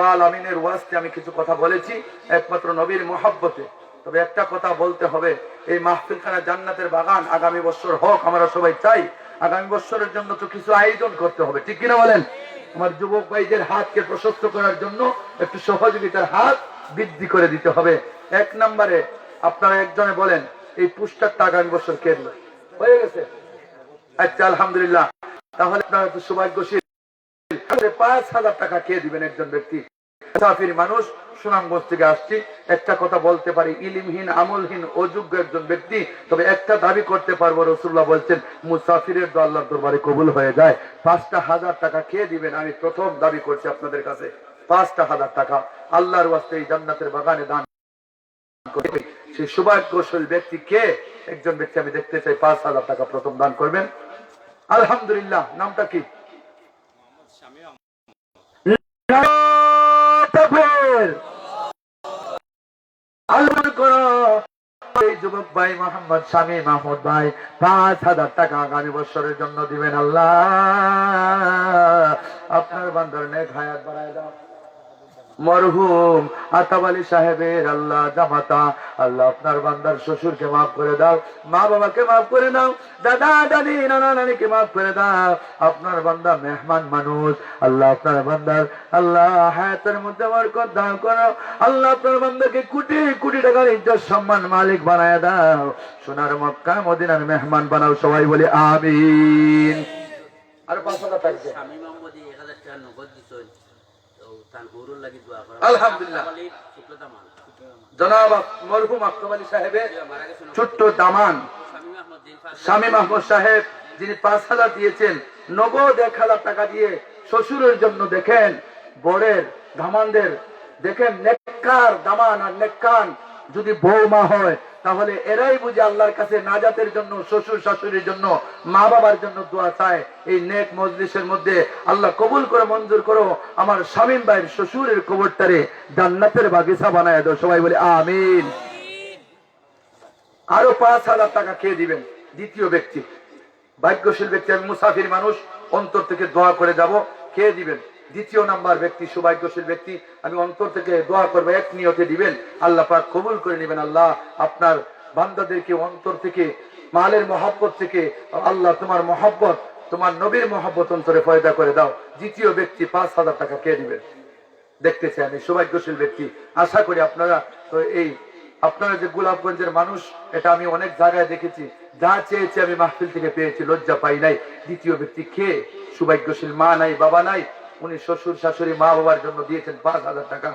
রব্বাল আমিনের ওয়াস্তে আমি কিছু কথা বলেছি, একমাত্র নবীর মহাব্বতে। তবে একটা কথা বলতে হবে, এই মাহফিলখানা জান্নাতের বাগান আগামী বছর হোক, আমরা সবাই চাই, আগামী বছরের জন্য তো কিছু আয়োজন করতে হবে। ঠিক কিনা বলেন? আমার যুবক ভাইদের হাতকে প্রশস্ত করার জন্য একটু সহযোগিতার হাত বৃদ্ধি করে দিতে হবে। এক নম্বরে, আপনারা একজনে বলেন, এই পুস্তকটা আগামী বছর কে দিল হয়ে গেছে? আচ্ছা আলহামদুলিল্লাহ। তাহলে আপনারা একটু সৌভাগ্যশীল পাঁচ হাজার টাকা দিবেন একজন ব্যক্তি। মানুষ আসছি, একটা কথা বলতে পারি, ইলিমহীন, আমলহীন, অযোগ্য একজন ব্যক্তি, তবে একটা দাবি করতে পারব রসুল্লাহ বলছেন, মুসাফিরের আল্লাহর দরবারে কবুল হয়ে যায়। পাঁচটা হাজার টাকা দিবেন, আমি প্রথম দাবি করছি আপনাদের কাছে। পাঁচটা হাজার টাকা, আল্লাহর ওয়াস্তে এই জান্নাতের বাগানে দান সেই সৌভাগ্যশীল ব্যক্তি কে একজন ব্যক্তি আমি দেখতে চাই, পাঁচ হাজার টাকা প্রথম দান করবেন। আলহামদুলিল্লাহ, নামটা কি তাকবীর। আল্লাহ করো এই যুবক ভাই মোহাম্মদ মাহমুদ ভাই পাঁচ হাজার টাকা আগামী বছরের জন্য দিবেন আল্লাহ। আপনার বান্দার নেক হায়াত বাড়ায় দাও। মরহুম। আতাব আলী সাহেবের আল্লাহ জামাতা। আল্লাহ আপনার বান্দার শ্বশুরকে মাফ করে দাও। মা বাবাকে মাফ করে দাও দাদা, দাদি, নানা, নানিকে মাফ করে দাও। আপনার বান্দা মেহমান মানুষ। আল্লাহ আপনার বান্দার, আল্লাহ হায়াতের মধ্যে বরকত দান করো। আল্লাহ আপনার বান্দাকে কোটি কোটি টাকার ইজ্জত, সম্মান মালিক বানায় দাও। সোনার মক্কা, মদিনার মেহমান বানাও, সবাই বলে আমিন। আর পাঁচ হাজার টাকা আলহামদুলিল্লাহ। জনাব মরহুম আলী সাহেবের ছোট্ট দামান। সাহেব। যিনি পাঁচ হাজার দিয়েছেন নগদ এক হাজার টাকা দিয়ে শ্বশুরের জন্য দেখেন বরের দামানদের দেখেন নেককার দামান আর নেককান যদি বৌমা হয় তাহলে এরাই বুঝে আল্লাহর কাছে নাজাতের জন্য, শ্বশুর শাশুড়ির জন্য, মা বাবার জন্য দোয়া চায়। এই নেক মজলিসের মধ্যে আল্লাহ কবুল করে, মঞ্জুর করো। আমার স্বামীন ভাইয়ের শ্বশুরের কবরটারে জান্নাতের বাগিচা বানায় দাও। সবাই বলে আমিন। আরও পাঁচ হাজার টাকা খেয়ে দিবেন দ্বিতীয় ব্যক্তি। ভাগ্যশীল ব্যক্তি, আমি মুসাফির মানুষ, অন্তর থেকে দোয়া করে যাব, খেয়ে দিবেন। দ্বিতীয় নাম্বার ব্যক্তি, সৌভাগ্যশীল ব্যক্তি, আমি অন্তর থেকে দোয়া করব, এক নিয়তে দিবেন। আল্লাহ পাক কবুল করে নেবেন, আল্লাহ আপনার বান্দাদেরকে অন্তর থেকে, মালের মহাব্বত থেকে, আল্লাহ তোমার মহাব্বত, তোমার নবীর মহাব্বত অন্তরে ফয়দা করে দাও। দ্বিতীয় ব্যক্তি পাঁচ হাজার টাকা খেয়ে দিবেন দেখতে চাই আমি, সৌভাগ্যশীল ব্যক্তি। আশা করি আপনারা তো এই, আপনারা যে গোলাপগঞ্জের মানুষ, এটা আমি অনেক জায়গায় দেখেছি। যা চেয়েছি আমি মাহফিল থেকে পেয়েছি, লজ্জা পাই নাই। দ্বিতীয় ব্যক্তি খেয়ে সৌভাগ্যশীল মা নাই, বাবা নাই। উনি শ্বশুর শাশুড়ি মা বাবার জন্য দিয়েছেন পাঁচ হাজার টাকা,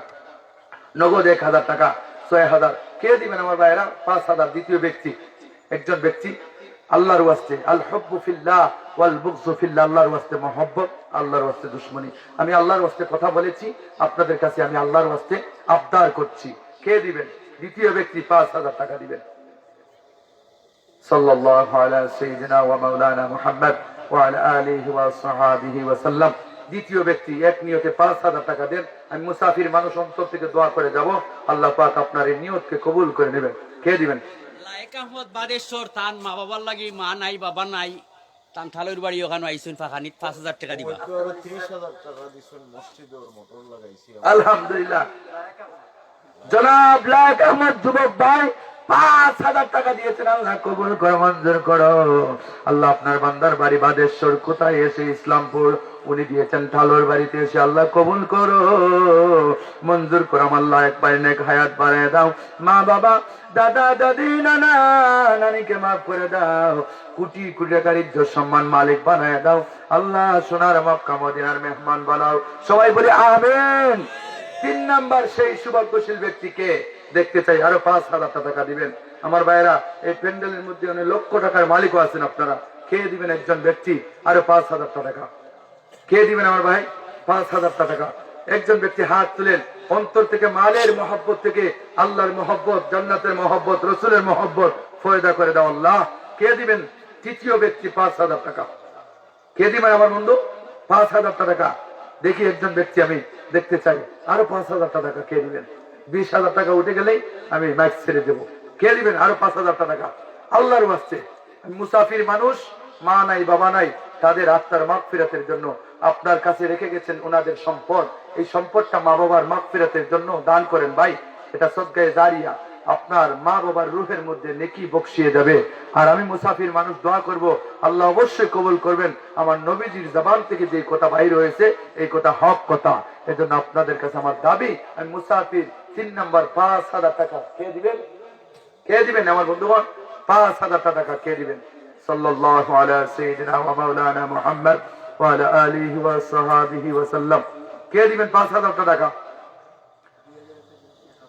নগদ এক হাজার টাকা, ছয় হাজার। কে দিবেন আমার ভাইয়েরা? পাঁচ হাজার। দ্বিতীয় ব্যক্তি, একজন ব্যক্তি, আল্লাহর ওয়াস্তে, আল আল্লাহর ওয়াস্তে মহব্বত, আল্লাহর ওয়াস্তে দুশ্মনী। আমি আল্লাহর ওয়াস্তে কথা বলেছি, আপনাদের কাছে আমি আল্লাহর ওয়াস্তে আবদার করছি। কে দিবেন? দ্বিতীয় ব্যক্তি, পাঁচ হাজার টাকা দিবেন। সাল্লাল্লাহু আলা সাইয়্যিদিনা ওয়া মাওলানা মুহাম্মদ ওয়া আলা আলিহি ওয়া সাহাবিহি ওয়া সাল্লাম। দ্বিতীয় ব্যক্তি এক নিয়তে পাঁচ হাজার টাকা দেন। আমি মুসাফির মানুষ অন্তর থেকে দোয়া করে যাব। আল্লাহ পাক আপনার এই নিয়তকে কবুল করে নেবেন। কে দিবেন? বাদেশ্বর তান মা বাবার লাগি মা নাই বাবা নাই। তান থালুর বাড়ি ওখানে আইসুন ফাঁকানিত পাঁচ হাজার টাকা দিবা। তিরিশ হাজার টাকা দিচ্ছেন মসজিদে ওর মোটর লাগাইছি আলহামদুলিল্লাহ। জনাব লাক আহমদ যুবক ভাই পাঁচ হাজার টাকা দিয়েছেন। আল্লাহ কবুল করো মঞ্জুর করো। আল্লাহ আপনার বান্দার বাড়ি বাদেশ্বর কোথায়? এসে ইসলামপুর। উনি দিয়েছেন ঠালোর বাড়িতে এসে আল্লাহ কবুল করো। মঞ্জুর করো আল্লাহ একবার নেক হায়াত বাড়ায় দাও। মা বাবা, দাদা, দাদি, নানা, নানিকে মাফ করে দাও। কোটি কোটি টাকার ইজ্জত সম্মান মালিক বানায় দাও। আল্লাহ সোনার মক্কা মদিনার মেহমান বানাও। সবাই বলে আমেন। তিন নাম্বার সেই সৌভাগ্যশীল ব্যক্তিকে দেখতে চাই। আরও পাঁচ হাজার টাকা দিবেন। আমার ভাইরা এই প্যান্ডেলের মধ্যে অনেক লক্ষ টাকার মালিকও আছেন আপনারা। খেয়ে দিবেন একজন ব্যক্তি, আরও পাঁচ হাজার টাকা। কে দিবেন আমার ভাই? পাঁচ হাজার টাকা। একজন ব্যক্তি হাত তুলেন, অন্তর থেকে, মালের মহব্বত থেকে, আল্লাহর মহব্বত, জান্নাতের মহব্বত, রসুলের মহব্বত ফয়দা করে দাও আল্লাহ। কে দিবেন? তৃতীয় ব্যক্তি পাঁচ হাজার টাকা। কে দিবেন আমার বন্ধু? পাঁচ হাজার টাকা। দেখি একজন ব্যক্তি আমি দেখতে চাই। আরও পাঁচ হাজার টাকা কে দিবেন? বিশ হাজার টাকা উঠে গেলেই আমি মাইক ছেড়ে দেবো। কে দিবেন? আরও পাঁচ হাজার টাকা। আল্লাহর মুসাফির মানুষ, মা নাই, বাবা নাই, তাদের আত্মার মাগ ফিরাতের জন্য আপনার কাছে রেখে গেছেন ওনাদের সম্পদ। এই সম্পদটা মা বাবার মাগফিরাতের জন্য দান করেন ভাই। এটা সদগায়ে জারিয়া। আপনার মা বাবার রুহের মধ্যে নেকি বকশিয়ে যাবে। আর আমি মুসাফির মানুষ দোয়া করব, আল্লাহ অবশ্যই কবুল করবেন। আমার নবীজির জবান থেকে যে কথা বাইর হয়েছে, এই কথা হক কথা। এজন্য আপনাদের কাছে আমার দাবি, আমি মুসাফির তিন নাম্বার পাঁচ হাজার টাকা কে দিবেন? কে দিবেন আমার বন্ধুগণ? পাঁচ হাজার টাকা কে দিবেন। সাল্লাল্লাহু আলা মুহাম্মদ ওয়া আলা আলিহি ওয়া সাহাবিহি ওয়া সাল্লাম কে দিবেন পাঁচ হাজার টাকা?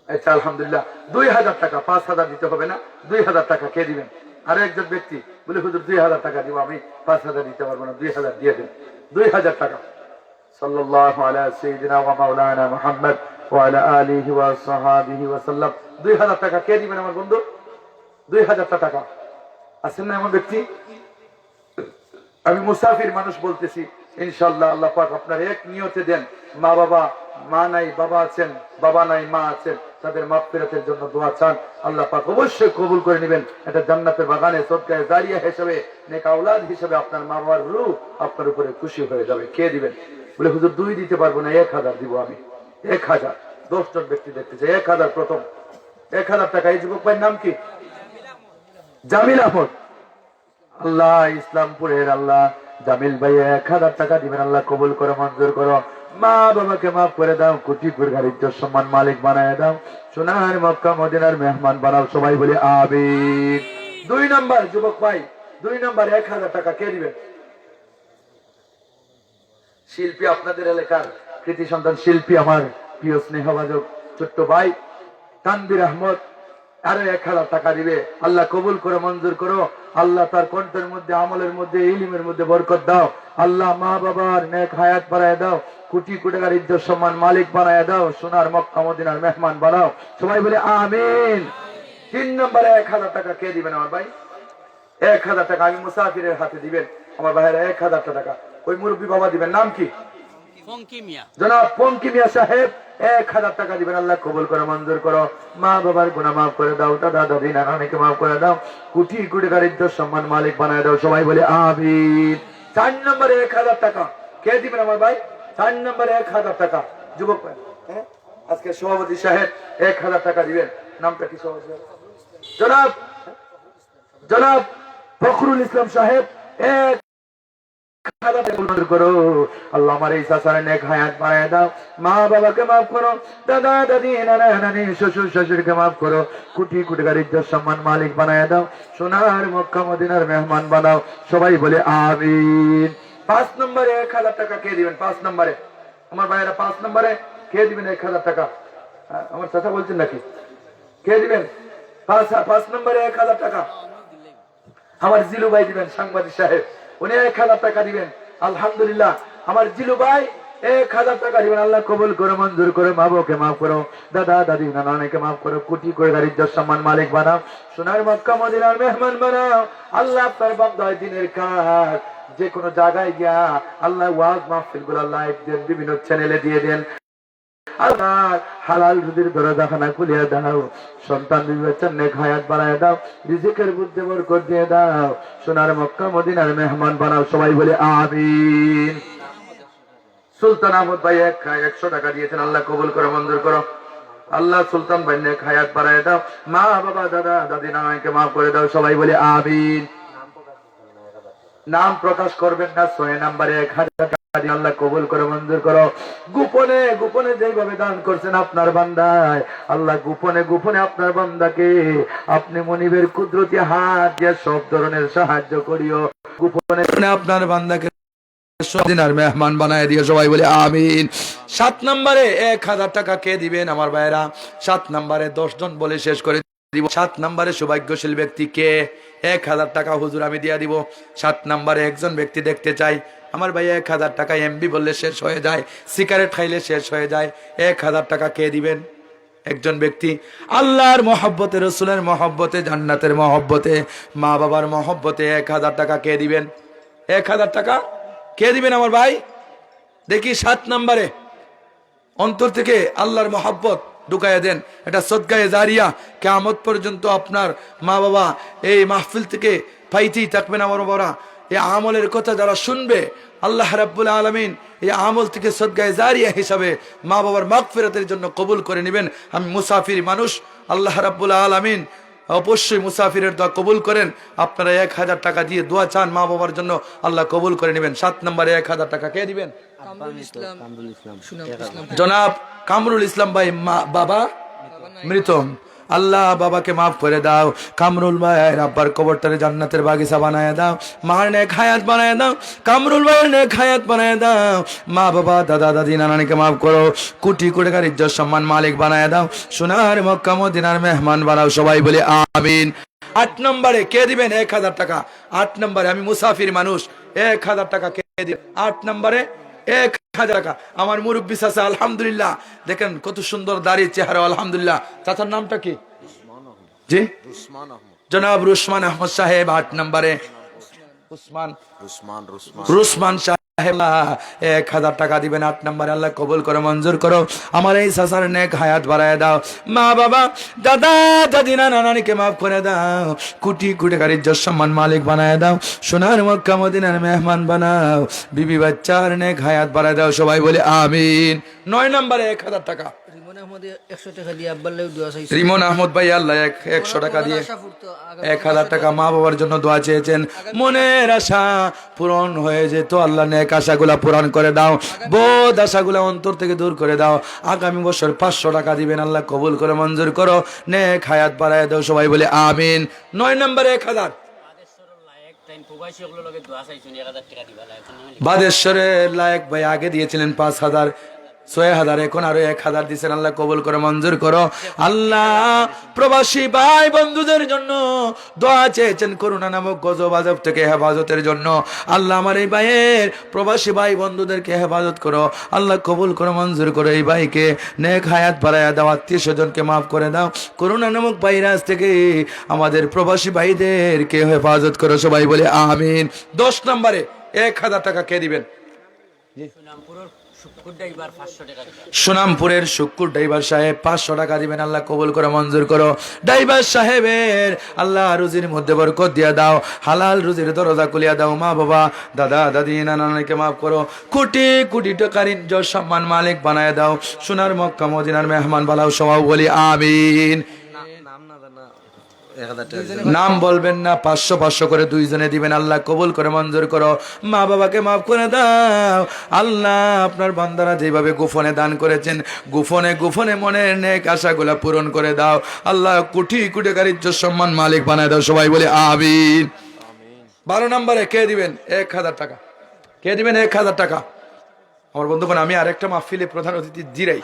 আচ্ছা আলহামদুলিল্লাহ। দুই হাজার টাকা, পাঁচ হাজার দিতে হবে না। দুই হাজার টাকা কে দিবেন? আরও একজন ব্যক্তি বলে, হুজুর, দুই হাজার টাকা দিব আমি। পাঁচ হাজার দিতে পারব না, দুই হাজার দিয়ে দেন। দুই হাজার টাকা। সাল্লাল্লাহু আলা সাইয়্যিদিনা ওয়া মাওলানা মুহাম্মদ ওয়া আলা আলিহি ওয়া সাহাবিহি ওয়া সাল্লাম। দুই হাজার টাকা কে দিবেন আমার বন্ধু? দুই হাজার টাকা। আছেন না এমন ব্যক্তি? আমি মুসাফির মানুষ বলতেছি ইনশাল্লাহ আল্লাহ পাক আপনার এক নিয়তে দেন। মা বাবা, মা নাই, বাবা আছেন, বাবা নাই, মা আছেন, তাদের মাপ ফেরাতের জন্য দোয়া চান। আল্লাহ পাক অবশ্যই কবুল করে নেবেন। এটা জান্নাতের বাগানে, সদকায় দাঁড়িয়ে হিসেবে, নেক হিসেবে আপনার মা বাবার রূপ আপনার উপরে খুশি হয়ে যাবে। কে দিবেন? বলে, হুজুর, দুই দিতে পারব না, এক হাজার দিব আমি। এক হাজার। দশজন ব্যক্তি দেখতে চাই এক হাজার প্রথম। এক হাজার টাকা, এই যুবক ভাইয়ের নাম কি? জামিল আহমদ। আল্লাহ, ইসলামপুরের আল্লাহ। জামিল ভাই, এক হাজার টাকা দিবেন, আল্লাহ কবুল করো, মঞ্জুর করো। মা বাবাকে মাফ করে দাও কোটি কোটি গাড়ির সম্মান মালিক বানায় দাও। সোনার মক্কা, মদিনার মেহমান বানাও, সবাই বলি আবির দুই নাম্বার, যুবক ভাই, দুই নাম্বার, এক হাজার টাকা কে দিবেন? শিল্পী আপনাদের এলাকার কৃতি সন্তান, শিল্পী আমার প্রিয় স্নেহভাজক ছোট্ট ভাই তানবির আহমদ। আরও এক হাজার টাকা দিবে। আল্লাহ কবুল করে মঞ্জুর করো। আল্লাহ তার কণ্ঠের মধ্যে আমলের মধ্যে ইলিমের মধ্যে বরকত দাও। আল্লাহ মা বাবার নেক হায়াত বাড়ায় দাও। কোটি কোটি ইজ্জত সম্মান মালিক বানায় দাও। সোনার মক্কা মদিনার মেহমান বানাও। সবাই বলে আমিন। তিন নম্বরে এক হাজার টাকা কে দিবেন আমার ভাই? এক হাজার টাকা আমি মুসাফিরের হাতে দিবেন। আমার ভাইয়েরা এক হাজার টাকা। ওই মুরব্বী বাবা দিবেন। নাম কি? জনাব পঙ্কি মিয়া সাহেব। এক হাজার টাকা দিবেন আল্লাহ কবুল করে মঞ্জুর করো। মা বাবার গুণা মাফ করে দাও দাদা দাদি নানাকে মাফ করে দাও কোটি কোটি গাড়ির সম্মান মালিক বানায় দাও সবাই বলে আবির চার নম্বরে এক হাজার টাকা। কে দিবেন আমার ভাই? চার নম্বরে এক হাজার টাকা। যুবক ভাই, হ্যাঁ? আজকে সভাপতি সাহেব এক হাজার টাকা দিবেন। নামটা কি সভাপতি? জনাব জনাব ফখরুল ইসলাম সাহেব এক মেহমান বানাও। সবাই বলে আমিন। পাঁচ নম্বরে এক হাজার টাকা কে দিবেন? পাঁচ নম্বরে। আমার ভাইয়েরা, পাঁচ নম্বরে কে দিবেন এক হাজার টাকা? আমার চাচা বলছেন নাকি? কে দিবেন? পাঁচ পাঁচ নম্বরে এক হাজার টাকা। আমার জিলু ভাই দিবেন, সাংবাদিক সাহেব। উনি এক হাজার টাকা দিবেন। আলহামদুলিল্লাহ। আমার জিলু ভাই, এক হাজার টাকা দিবেন। আল্লাহ কবুল করে, মঞ্জুর করে মা বাবাকে মাফ করো। দাদা, দাদি নানাকে মাফ করো, কোটি করে যশ সম্মান মালিক বানাও। সোনার মক্কা, মদিনার মেহমান বানাও। আল্লাহ আপনার বান্দায় দিনের কাজ। যে কোনো জায়গায় গিয়া আল্লাহ ওয়াজ মাহফিলগুলো লাইভ দেন, বিভিন্ন চ্যানেলে দিয়ে দেন। আল্লাহ হালাল দরজাখানা খুলিয়ে দাও। সন্তান দাও। রিজিকের বুদ্ধি দিয়ে দাও। সোনার মক্কা, মদিনার মেহমান বানাও। সবাই বলে আমিন। সুলতান আহমদ ভাই এক একশো টাকা দিয়েছেন। আল্লাহ কবুল করে, মঞ্জুর করো। আল্লাহ সুলতান ভাই নেক বাড়ায় দাও। মা, বাবা, দাদা, দাদি নানাকে মাফ করে দাও। সবাই বলে আমিন। নাম প্রকাশ করবেন না, ছয় নাম্বারে এক হাজার আল্লাহ কবুল করে, মঞ্জুর করো। গোপনে গোপনে যেভাবে দান করছেন আপনার বান্দায়, আল্লাহ গোপনে গোপনে আপনার বান্দাকে আপনি মনিবের কুদরতি হাত দিয়ে সব ধরনের সাহায্য করিও। গোপনে আপনার বান্দাকে মেহমান বানায় দিয়ে সবাই বলে আমিন। সাত নম্বরে এক হাজার টাকা কে দিবেন আমার ভাইয়েরা? সাত নম্বরে দশ জন বলে শেষ করে দিব। সাত নম্বরে সৌভাগ্যশীল ব্যক্তি কে? এক হাজার টাকা হুজুর আমি দিয়ে দিব। সাত নম্বরে একজন ব্যক্তি দেখতে চাই। আমার ভাই এক হাজার টাকা এমবি বললে শেষ হয়ে যায়, সিগারেট খাইলে শেষ হয়ে যায়, এক হাজার টাকা কে দিবেন? একজন ব্যক্তি আল্লাহর মহব্বতে, রসুলের মহব্বতে, জান্নাতের মহব্বতে মা বাবার মহব্বতে এক হাজার টাকা কে দিবেন? এক হাজার টাকা কে দিবেন আমার ভাই? দেখি সাত নম্বরে। অন্তর থেকে আল্লাহর মহাব্বত ঢুকাইয়া দেন। এটা সদগায়ে জারিয়া কেমত পর্যন্ত আপনার মা বাবা এই মাহফিল থেকে পাইতেই থাকবেন আমার বাবারা। এই আমলের কথা যারা শুনবে আল্লাহ রাব্বুল আলমিন এই আমল থেকে সদ্গায় জারিয়া হিসাবে মা বাবার মাগফিরাতের জন্য কবুল করে নেবেন। আমি মুসাফির মানুষ আল্লাহ রাব্বুল আলমিন অবশ্যই মুসাফিরের দোয়া কবুল করেন। আপনারা এক হাজার টাকা দিয়ে দোয়া চান মা বাবার জন্য আল্লাহ কবুল করে নেবেন। সাত নম্বরে এক হাজার টাকা কে দিবেন? জনাব কামরুল ইসলাম ভাই মা বাবা মৃত। আল্লাহ বাবাকে মাফ করে দাও। কামরুল ভাইয়ের আব্বার কবরটারে জান্নাতের বাগিচা বানায় দাও। মার নে খায়াত বানায় দাও। কামরুল ভাইয়ের নে খায়াত বানায় দাও। মা, বাবা, দাদা, দাদি, নানানিকে মাফ করো। কোটি কোটি গাড়ির ইজ্জত সম্মান মালিক বানায় দাও। সোনার মক্কা, মদিনার মেহমান বানাও সবাই বলে আমিন। আট নম্বরে কে দিবেন? এক হাজার টাকা। আট নম্বরে আমি মুসাফির মানুষ। এক হাজার টাকা কে দিবেন? আট নম্বরে এক হাজার টাকা। আমার মুরব্বী চাচা আলহামদুলিল্লাহ। দেখেন কত সুন্দর দাঁড়িয়ে চেহারা আলহামদুলিল্লাহ। চাচার নামটা কি? জি? জনাব রুসমান আহমদ সাহেব আট নম্বরে। উসমান রুসমান রুসমান রুসমান সাহেব। এক হাজার টাকা দিবেন, আট নম্বরে আল্লাহ কবুল করো মঞ্জুর করো। আমার এই সাসার নেক হায়াত বাড়ায় দাও। মা, বাবা, দাদা, দাদি না নানানিকে মাফ করে দাও। কুটি কুটি গাড়ির যশ সম্মান মালিক বানায় দাও। সোনার মক্কা, মদিনার মেহমান বানাও। বিবি বাচ্চার নেক হায়াত বাড়ায় দাও। সবাই বলে, আমিন। নয় নম্বরে এক হাজার টাকা। রিমন আহমদে একশো টাকা দিয়ে আব্বার লেগে দোয়া চাইছে। রিমন আহমদ ভাই আল্লাহ এক একশো টাকা দিয়ে এক হাজার টাকা মা বাবার জন্য দোয়া চেয়েছেন। মনের আশা পূরণ হয়ে যেত। আল্লাহ নেক আশাগুলা পূরণ করে দাও। বোধ আশাগুলা অন্তর থেকে দূর করে দাও। আগামী বছর পাঁচশো টাকা দিবেন। আল্লাহ কবুল করে মঞ্জুর করো। নেক হায়াত বাড়ায় দাও সবাই বলে আমিন। নয় নম্বরে এক হাজার। বাদেশ্বরের লায়ক ভাই আগে দিয়েছিলেন পাঁচ হাজার। ছয় হাজার এখন আরও এক হাজার দিচ্ছেন আল্লাহ কবুল করে, মঞ্জুর করো। আল্লাহ প্রবাসী ভাই বন্ধুদের জন্য দোয়া চেয়েছেন, করুণা নামক গজব, আজব থেকে হেফাজতের জন্য। আল্লাহ আমার এই ভাইয়ের প্রবাসী ভাই বন্ধুদেরকে হেফাজত করো। আল্লাহ কবুল করে, মঞ্জুর করো এই ভাইকে। নেক হায়াত বাড়াইয়া দাও, আত্মীয় স্বজনকে মাফ করে দাও। করুণা নামক ভাইরাস থেকে আমাদের প্রবাসী ভাইদেরকে হেফাজত করো, সবাই বলে আমিন। দশ নম্বরে এক হাজার টাকা কে দিবেন? সুনামপুরের শুক্কুর ড্রাইভার সাহেব পাঁচশো টাকা দিবেন, আল্লাহ কবুল করে মঞ্জুর করো। ড্রাইভার সাহেবের আল্লাহ রুজির মধ্যে বরকত দিয়া দাও, হালাল রুজির দরজা খুলিয়া দাও, মা বাবা, দাদা, দাদি নানাকে মাফ করো। কোটি কোটি টাকার সম্মান মালিক বানায় দাও। সোনার মক্কা, মদিনার মেহমান বালাও সবাই বলি, আমিন। নাম বলবেন না পাঁচশো পাঁচশো করে দুইজনে দিবেন। আল্লাহ কবুল করে মঞ্জুর করো। মা বাবাকে মাফ করে দাও। আল্লাহ আপনার বান্দারা যেভাবে গোফনে দান করেছেন গোফনে গোফনে মনের নেক আশাগুলা পূরণ করে দাও। আল্লাহ কোটি কোটি গাড়ির সম্মান মালিক বানায় দাও। সবাই বলে আবিন বারো নম্বরে কে দিবেন? এক হাজার টাকা। কে দিবেন? এক হাজার টাকা। আমার বন্ধু আমি আরেকটা মাহফিলে প্রধান অতিথি জিরাই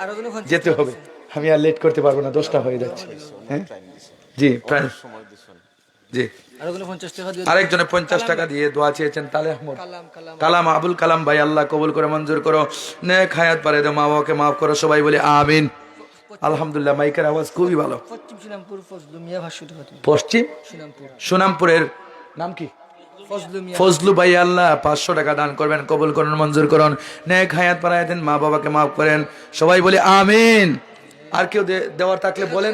যেতে হবে। আমি আর লেট করতে পারব না দশটা হয়ে যাচ্ছে। হ্যাঁ? জি প্রায়। সময় জি। আরও কোনো পঞ্চাশ টাকা দিয়ে আরেকজনে পঞ্চাশ টাকা দিয়ে দোয়া চেয়েছেন তালে আহমদ। কালাম কালাম। কালাম আবুল কালাম ভাই আল্লাহ কবুল করে মঞ্জুর করো। নে খায়াত পারে দাও মা বাবাকে মাফ করো সবাই বলে আমিন। আলহামদুলিল্লাহ মাইকের আওয়াজ খুবই ভালো। পশ্চিম সুনামপুরের নাম কি? ফজলু ভাই আল্লাহ পাঁচশো টাকা দান করবেন কবুল করুন মঞ্জুর করুন। নেক হায়াত পারায় দেন মা বাবাকে মাফ করেন সবাই বলে আমিন। আর কেউ দেওয়ার থাকলে বলেন।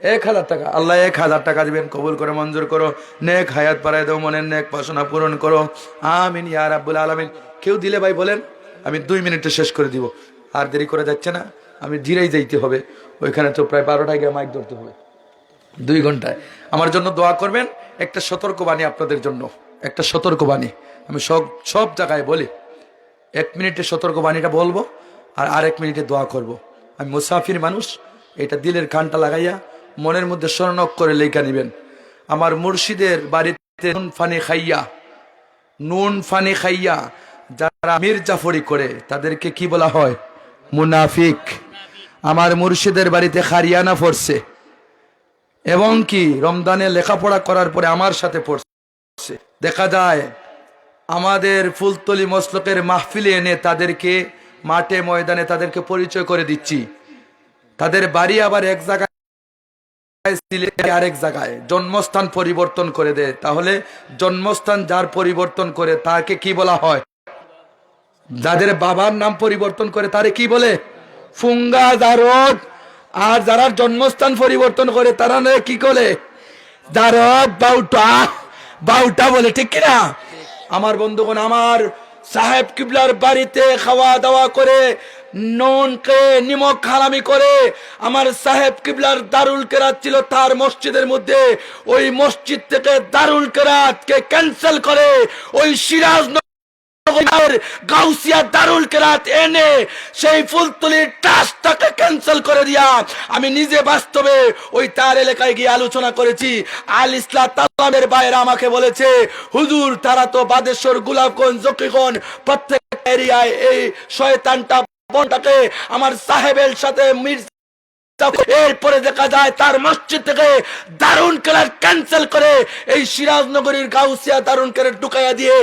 এক হাজার টাকা। আল্লাহ এক হাজার টাকা দিবেন, কবুল করে মঞ্জুর করো, নেক হায়াত পারায় দাও, মনের নেক বাসনা পূরণ করো। আমিন, ইয়া রাব্বুল আলামিন। কেউ দিলে ভাই বলেন, আমি দুই মিনিটে শেষ করে দিব। আর দেরি করে যাচ্ছে না, আমি ধীরেই যাইতে হবে। ওইখানে তো প্রায় বারোটায় গিয়ে মাইক ধরতে হবে। দুই ঘন্টায়। আমার জন্য দোয়া করবেন, একটা সতর্কবাণী আপনাদের জন্য। একটা সতর্কবাণী। আমি সব সব জায়গায় বলি, এক মিনিটে সতর্কবাণীটা বলব, আর আরেক মিনিটে দোয়া করব। আমি মুসাফির মানুষ, এটা দিলের কানটা লাগাইয়া মনের মধ্যে স্মরণক করে লেখা নিবেন। আমার মুর্শিদের বাড়িতে নুন ফানি খাইয়া, নুন ফানি খাইয়া যারা মির্জাফরি করে, তাদেরকে কি বলা হয়? মুনাফিক। আমার মুর্শিদের বাড়িতে খারিয়ানা পড়ছে। এবং কি রমজানে লেখাপড়া করার পরে আমার সাথে পড়ছে। দেখা যায়, আমাদের ফুলতলি মসলকের মাহফিলে এনে তাদেরকে মাঠে ময়দানে তাদেরকে পরিচয় করে দিচ্ছি। তাদের বাড়ি আবার এক জায়গায় জন্মস্থান পরিবর্তন করে দেয় তাহলে জন্মস্থান যার পরিবর্তন করে, তাকে কি বলা হয়? যাদের বাবার নাম পরিবর্তন করে, তারে কি বলে? ফুঙ্গা জারদ আর যারা জন্মস্থান পরিবর্তন করে, তারা না কি করে? জারদ বাউটা বাউটা বলে, ঠিক কিনা আমার বন্ধুগণ, আমার সাহেব কিবলার বাড়িতে খাওয়া দাওয়া করে নুনকে নিমক হারামি করে আমার সাহেব কিবলার দারুল কেরাত ছিল তার মসজিদের মধ্যে। ওই মসজিদ থেকে দারুল কেরাতকে ক্যান্সেল করে। ওই সিরাজ কেরাত ক্যান্সেল করে দিয়া আমি নিজে বাস্তবে ওই তার এলাকায় গিয়ে আলোচনা করেছি। বাইরে আমাকে বলেছে, হুজুর, তারা তো বাদেশ্বর জকিগঞ্জ প্রত্যেক এরিয়ায় এই শয়তানটা বনটাকে আমার সাহেবের সাথে মির্জা এরপরে দেখা যায় তার মসজিদ থেকে দারুণ কেলার ক্যান্সেল করে এই সিরাজনগরীর গাউসিয়া দারুণ কেলার ঢুকাইয়া দিয়ে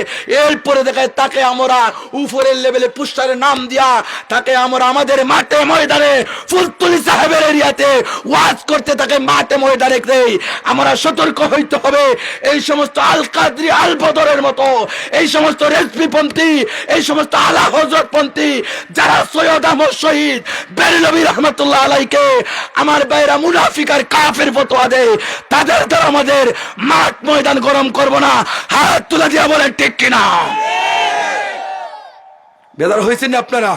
এরপরে দেখায় তাকে আমরা উপরের লেভেলে পুস্টারের নাম দিয়া তাকে আমরা আমাদের মাঠে ময়দানে ফুলতুলি সাহেবের এরিয়াতে ওয়াজ করতে তাকে মাঠে ময়দানে দেই। আমরা সতর্ক হইতে হবে। এই সমস্ত আল কাদরি আল বদরের মতো, এই সমস্ত রেসপিপন্থী এই সমস্ত আলা হজরতপন্থী যারা সৈয়দ আহমদ শহীদ বেরলবী রহমতুল্লাহ আলাইকে আমার বাইরা মুনাফিকার কাফের ফতোয়া দেয়। তাদের দ্বারা আমাদের মাঠ ময়দান গরম করব না। হাত তুলে দিয়া বলেন, ঠিক কিনা বেদার হয়েছেন আপনারা?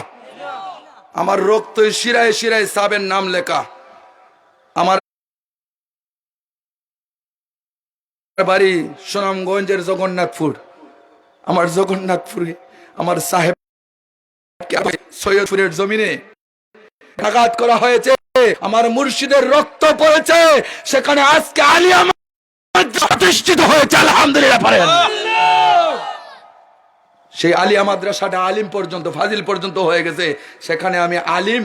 আমার রোগ তো শিরায় শিরায় সাবের নাম লেখা। আমার বাড়ি সুনামগঞ্জের জগন্নাথপুর। আমার জগন্নাথপুরে আমার সাহেব সৈয়দপুরের জমিনে আঘাত করা হয়েছে। আমার মুর্শিদের রক্ত পড়েছে। সেখানে আজকে আলিয়া প্রতিষ্ঠিত হয়েছে, আলহামদুলিল্লাহ সেই আলিয়া মাদ্রাসাটা আলিম পর্যন্ত, ফাজিল পর্যন্ত হয়ে গেছে। সেখানে আমি আলিম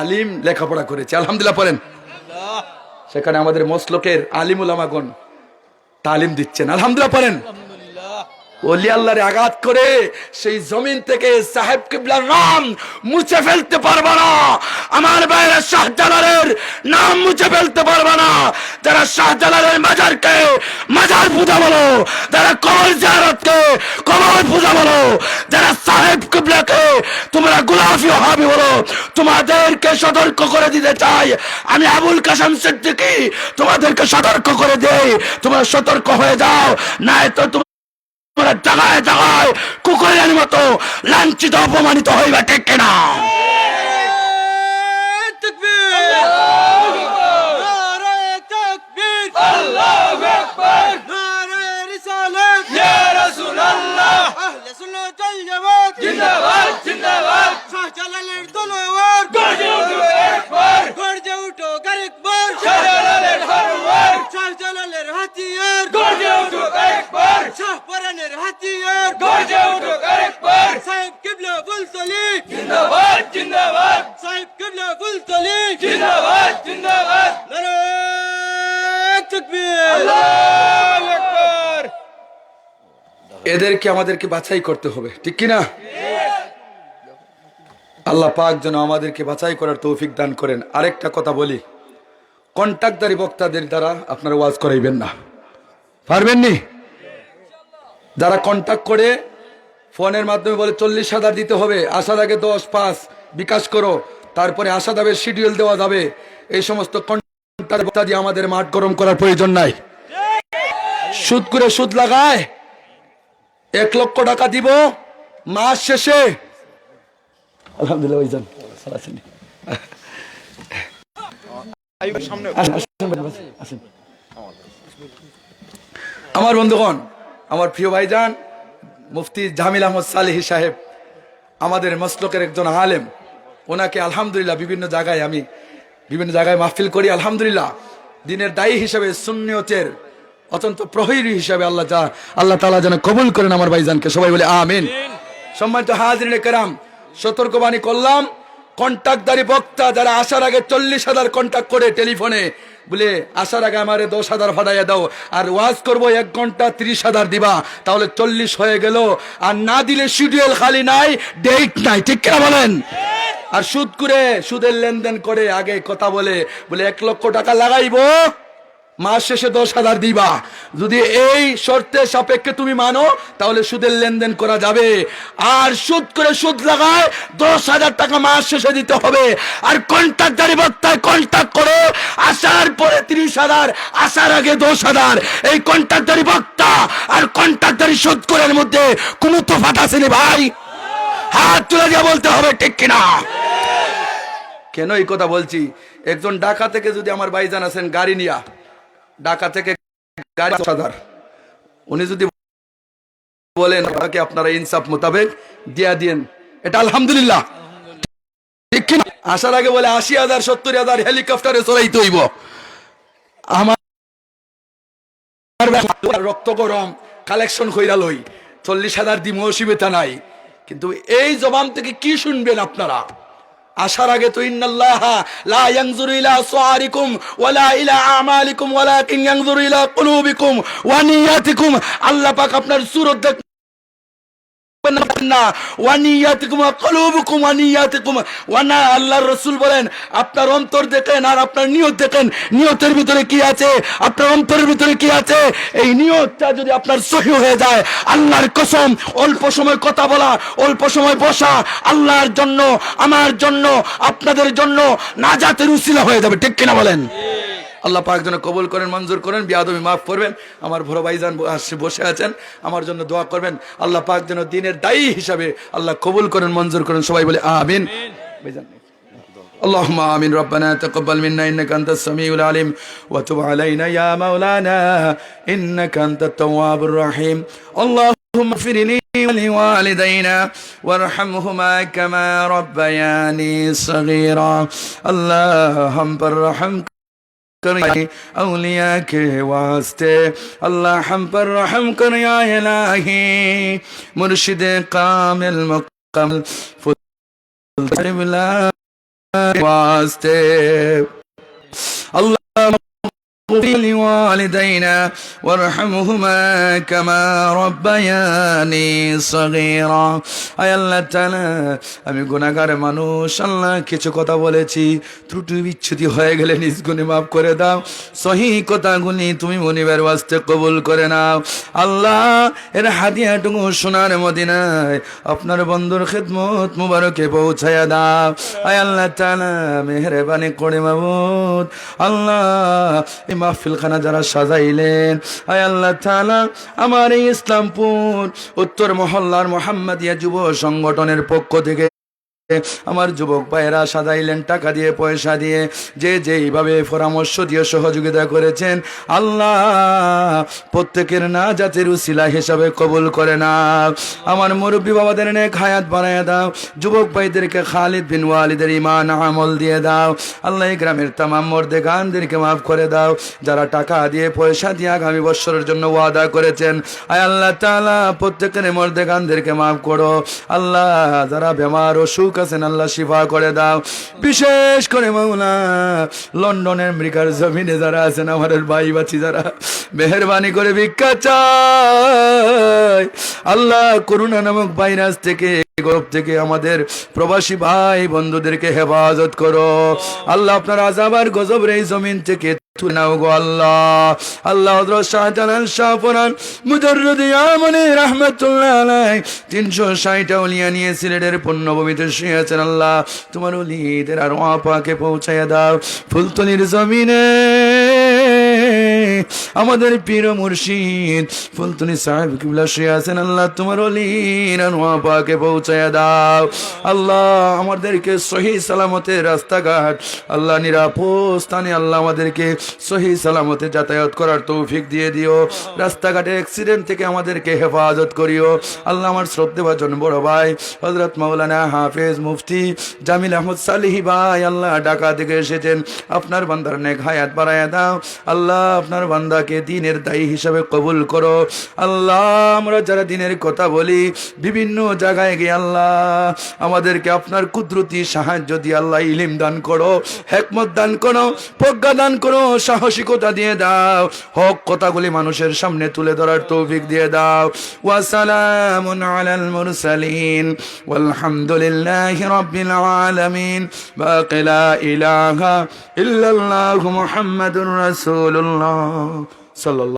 আলিম লেখাপড়া করেছি। আলহামদুলিল্লাহ পড়েন সেখানে আমাদের মসলকের আলিম উলামাগণ তালিম দিচ্ছেন। আলহামদুলিল্লাহ পড়েন আঘাত করে সেই জমিন থেকে সাহেব কিবলার নাম মুছে ফেলতে পারবে না। আমার বাইরে শাহজালালের নাম মুছে ফেলতে পারবে না। যারা শাহজালালের মাজারকে মাজার পূজা বলো, যারা পূজা বলো, যারা সাহেব কিবলাকে তোমরা গোলাফি হাবি বলো, তোমাদেরকে সতর্ক করে দিতে চাই। আমি আবুল কাসম সিদ্দিকী, তোমাদেরকে সতর্ক করে দেই। তোমরা সতর্ক হয়ে যাও না তো জাগায় জাগায় কুকুরের মতো লাঞ্ছিত অপমানিত হইবা ঠিক কিনা? শাহজালালের তলোয়ার গর্জে উঠো একবার গর্জে উঠো আরেকবার শাহজালালের তলোয়ার শাহজালালের হাতিয়ার গর্জে উঠো একবার শাহপরানের হাতিয়ার গর্জে উঠো আরেকবার সাহেব কিবলা ফুলতলি জিন্দাবাদ জিন্দাবাদ সাহেব কিবলা ফুলতলি জিন্দাবাদ জিন্দাবাদ নারায়ে তাকবীর আল্লাহু আকবার এদেরকে আমাদেরকে বাছাই করতে হবে, ঠিক কিনা? আল্লাহ পাক যেন আমাদেরকে বাছাই করার তৌফিক দান করেন। আরেকটা কথা বলি কন্ট্রাক্টদারি বক্তাদের দ্বারা আপনারা ওয়াজ করাইবেন না। পারবেন নি? যারা কন্ট্যাক্ট করে, ফোনের মাধ্যমে বলে চল্লিশ হাজার দিতে হবে, আসার আগে দশ, পাঁচ, বিকাশ করো, তারপরে আসা যাবে শিডিউল দেওয়া যাবে। এই সমস্ত কন্ট্রাক্ট বক্তা দিয়ে আমাদের মাঠ গরম করার প্রয়োজন নাই। সুদ করে সুদ লাগায় এক লক্ষ টাকা দিব, মাস শেষে। আলহামদুলিল্লাহ। আমার বন্ধুগণ, আমার প্রিয় ভাইজান, মুফতি জামিল আহমদ সালেহি সাহেব, আমাদের মসলকের একজন আলেম, ওনাকে আলহামদুলিল্লাহ বিভিন্ন জায়গায় আমি বিভিন্ন জায়গায় মাহফিল করি, আলহামদুলিল্লাহ। দিনের দায়ী হিসেবে সুন্নিয়তের অত্যন্ত প্রহরী হিসাবে আল্লাহ আল্লাহ তালা যেন কবুল করেন আমার ভাইজানকে। সবাই বলে আমিন। সম্মানিত হাজরিনে কেরাম সতর্কবাণী করলাম কন্ট্যাক্টদারি বক্তা যারা আসার আগে চল্লিশ হাজার কন্ট্যাক্ট করে টেলিফোনে বলে আসার আগে আমারে দশ হাজার ভাড়াইয়া দাও আর ওয়াজ করব এক ঘণ্টা ত্রিশ হাজার দিবা তাহলে চল্লিশ হয়ে গেল। আর না দিলে শিডিউল খালি নাই ডেট নাই। ঠিক কিনা বলেন? আর সুদ করে সুদের লেনদেন করে আগে কথা বলে বলে এক লক্ষ টাকা লাগাইবো। মাস শেষে দশ হাজার দিবা। যদি এই শর্তের সাপেক্ষে তুমি মানো, তাহলে সুদের লেনদেন করা যাবে। আর সুদ করে সুদ লাগায় দশ হাজার টাকা মাস শেষে দিতে হবে। আর কন্ট্রাক্টারি বক্তায় কন্ট্রাক্ট করো, আসার পরে তিরিশ হাজার, আসার আগে দশ হাজার। এই কন্ট্রাক্টারি বক্তা আর কন্ট্রাক্টারি সুদ করার মধ্যে কোনো আছে রে ভাই? হাত তুলে দিয়ে বলতে হবে ঠিক কিনা? কেন এই কথা বলছি? একজন ঢাকা থেকে যদি আমার ভাইজান আছেন, গাড়ি নিয়া। ঢাকা থেকে গাড়ি হাজার। উনি যদি বলেন তাকে আপনারা ইনসাফ মোতাবেক দিয়া দিয়েন। এটা আলহামদুলিল্লাহ। আসার আগে বলে, আশি হাজার, সত্তর হাজার হেলিকপ্টারে চড়াইতে হইব। আমার রক্ত গরম, কালেকশন কইরা লই। চল্লিশ হাজার দিম অসুবিধা নাই। কিন্তু এই জবান থেকে কি শুনবেন আপনারা? আসার আগে তো আল্লাহ পাক আপনার সুরত আপনার অন্তরের ভিতরে কি আছে? এই নিয়তটা যদি আপনার সহি হয়ে যায়, আল্লাহর কসম, অল্প সময় কথা বলা, অল্প সময় বসা, আল্লাহর জন্য, আমার জন্য, আপনাদের জন্য নাজাতের হয়ে যাবে, ঠিক কিনা বলেন? আল্লাহ পাক যেন কবুল করেন মঞ্জুর করেন বিয়াদবি মাফ করবেন আমার বড় ভাইজান ব- আসছে বসে আছেন আমার জন্য দোয়া করবেন আল্লাহ পাক যেন দিনের দায়ী হিসাবে আল্লাহ কবুল করেন মঞ্জুর করেন সবাই বলে আমিন ভাইজান اللهم آمين ربنا تقبل منا إنك أنت السميع العليم وتب علينا يا مولانا إنك أنت التواب الرحيم اللهم اغفر لي ولوالدينا وارحمهما كما ربياني صغيرا اللهم برحم करिए अलिया के वास्ते अल्लाह हम पर रहम करिया इलाही मुर्शिद कामिल मुकम्मल वास्ते अल्लाह واغفر لوالدينا وارحمهما كما ربياني صغيرا. আয় আল্লাহ তাআলা, আমি গুনাহগার মানুষ, আল্লাহ কিছু কথা বলেছি, ত্রুটি বিচ্ছুতি হয়ে গেলে নিজ মাফ করে দাও। সহি কথাগুলি তুমি মনিবের বাস্তে কবুল করে নাও। আল্লাহ, এর হাদিয়াটুকু সোনার মদিনায় আপনার বন্ধুর খেদমত মুবারকে পৌঁছায়া দাও। আয় আল্লাহ তাআলা, মেহরবানি করে মাবুদ আল্লাহ মাহফিলখানা যারা সাজাইলেন। আয় আল্লাহ তালা আমার এই ইসলামপুর, উত্তর মহল্লার মোহাম্মদিয়া যুব সংগঠনের পক্ষ থেকে আমার যুবক ভাইয়েরা সাজাইলেন টাকা দিয়ে, পয়সা দিয়ে, যে যেইভাবে পরামর্শ দিয়ে সহযোগিতা করেছেন, আল্লাহ প্রত্যেকের না জাতির উসিলা হিসাবে কবুল করে না আমার মুরব্বী বাবাদের নেক হায়াত বানায় দাও। যুবক ভাইদেরকে খালিদ বিন ওয়ালিদের ইমান আমল দিয়ে দাও। আল্লাহ গ্রামের তামাম মর্দে গানদেরকে মাফ করে দাও। যারা টাকা দিয়ে, পয়সা দিয়ে আগামী বছরের জন্য ওয়াদা করেছেন, আয় আল্লাহ তাআলা প্রত্যেকের মর্দে গানদেরকে মাফ করো। আল্লাহ যারা বেমার অসুখ আছেন আল্লাহ শিফা করে দাও। বিশেষ করে মাওলা, লন্ডনের আমেরিকার জমিনে যারা আছেন, আমাদের ভাই বাচ্চি যারা, মেহরবানি করে ভিক্ষা চাই। আল্লাহ করুণা নামক ভাইরাস থেকে, গরব থেকে আমাদের প্রবাসী ভাই বন্ধুদেরকে হেফাজত করো। আল্লাহ আপনার আজাবার গজব রে জমিন থেকে নাও আল্লাহ। আল্লাহ হযরত শাহজালাল শাহপুরান মুজাররদ ইয়ামনি রাহমাতুল্লাহ আলাই 360 আউলিয়া নিয়ে সিলেটের পুণ্যভূমিতে শুয়েছেন আল্লাহ। তোমার ওলিদের আর পৌঁছায়া দাও। ফুলতলির জমিনে আমাদের পীর মুর্শিদ ফুলতনি সাহেব কিবলা শুয়ে আছেন। আল্লাহ তোমার অলির পাকে পৌঁছায় দাও। আল্লাহ আমাদেরকে সহি সালামতের রাস্তাঘাট, আল্লাহ নিরাপদ স্থানে আল্লাহ আমাদেরকে সহি সালামতে যাতায়াত করার তৌফিক দিয়ে দিও। রাস্তাঘাটে অ্যাক্সিডেন্ট থেকে আমাদেরকে হেফাজত করিও। আল্লাহ আমার শ্রদ্ধে ভাজন বড় ভাই হজরত মাওলানা হাফেজ মুফতি জামিল আহমদ সালিহি ভাই, আল্লাহ ঢাকা থেকে এসেছেন। আপনার বান্দার নেক হায়াত বাড়ায় দাও। আল্লাহ আপনার বান্দাকে দিনের দায়ী হিসাবে কবুল করো। আল্লাহ, আমরা যারা দিনের কথা বলি, বিভিন্ন জায়গায় গিয়ে আল্লাহ, আমাদেরকে আপনার কুদরতি সাহায্য দিয়ে আল্লাহ ইলিম দান করো, হেকমত দান করো, প্রজ্ঞা দান করো, সাহসিকতা দিয়ে দাও, হক কথাগুলি মানুষের সামনে তুলে ধরার তৌফিক দিয়ে দাও। ওয়াসালামুন আলাল মুরসালিন, ওয়ালহামদুলিল্লাহি রাব্বিল আলামিন। বাকি লা ইলাহা ইল্লাল্লাহু মুহাম্মাদুর রাসূলুল্লাহ। সাল্লাল্লাহু